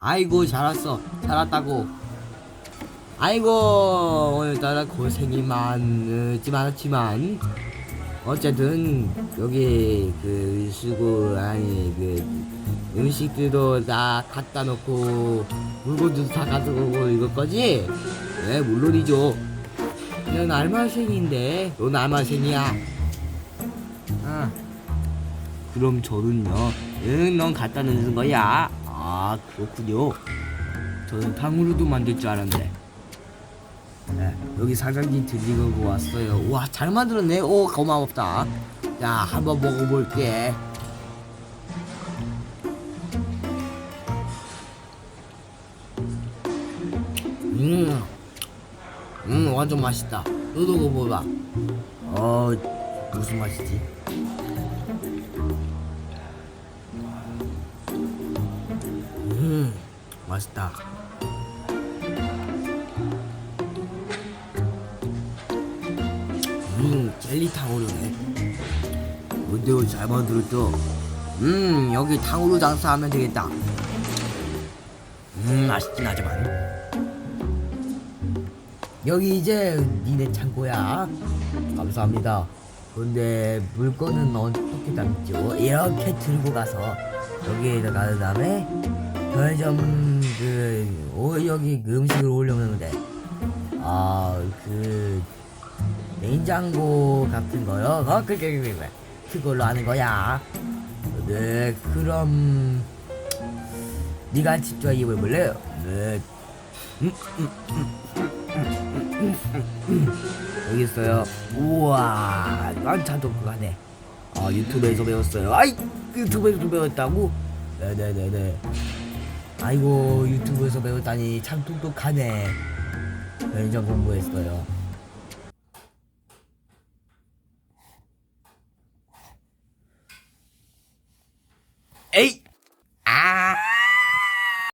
아이고 잘 왔어. 잘 왔다고. 아이고 오늘따라 고생이 많지 많았지만 어쨌든 여기 그 쓰고 아니 그 음식들도 다 갖다 놓고 물건도 다 가지고 오고 이럴 거지? 네 물론이죠. 넌 알바생인데 넌 알바생이야. 아 그럼 저는요 응넌 갖다 놓는 거야 아 그렇군요 저는 탕후루도 만들 줄 알았는데 네, 여기 사장님 들리고 왔어요. 와, 잘 만들었네. 오, 고마웠다. 자, 한번 먹어볼게. 음, 음, 완전 맛있다. 너도 먹어봐. 어, 무슨 맛이지? 음, 맛있다. 음, 젤리 탕후루네. 근데 잘 만들었죠? 음, 여기 탕후루 장사하면 되겠다. 음, 맛있긴 하지만. 여기 이제 니네 창고야. 감사합니다. 근데 물건은 어떻게 담죠? 이렇게 들고 가서 여기에다 가는 다음에 편의점 그 오, 여기 그 음식을 올려놓으면 돼. 아, 그 냉장고 같은 거요? 어, 그게 그게 그게 그걸로 하는 거야. 네, 그럼 네가 직접 입어볼래요? 네. 음, 음, 음, 음, 음, 음, 음. 여기 있어요. 우와, 완전 독특하네. 아 유튜브에서 배웠어요. 아이 유튜브에서 배웠다고? 네네네네. 아이고 유튜브에서 배웠다니 참 똑똑하네. 면접 공부했어요. 에이!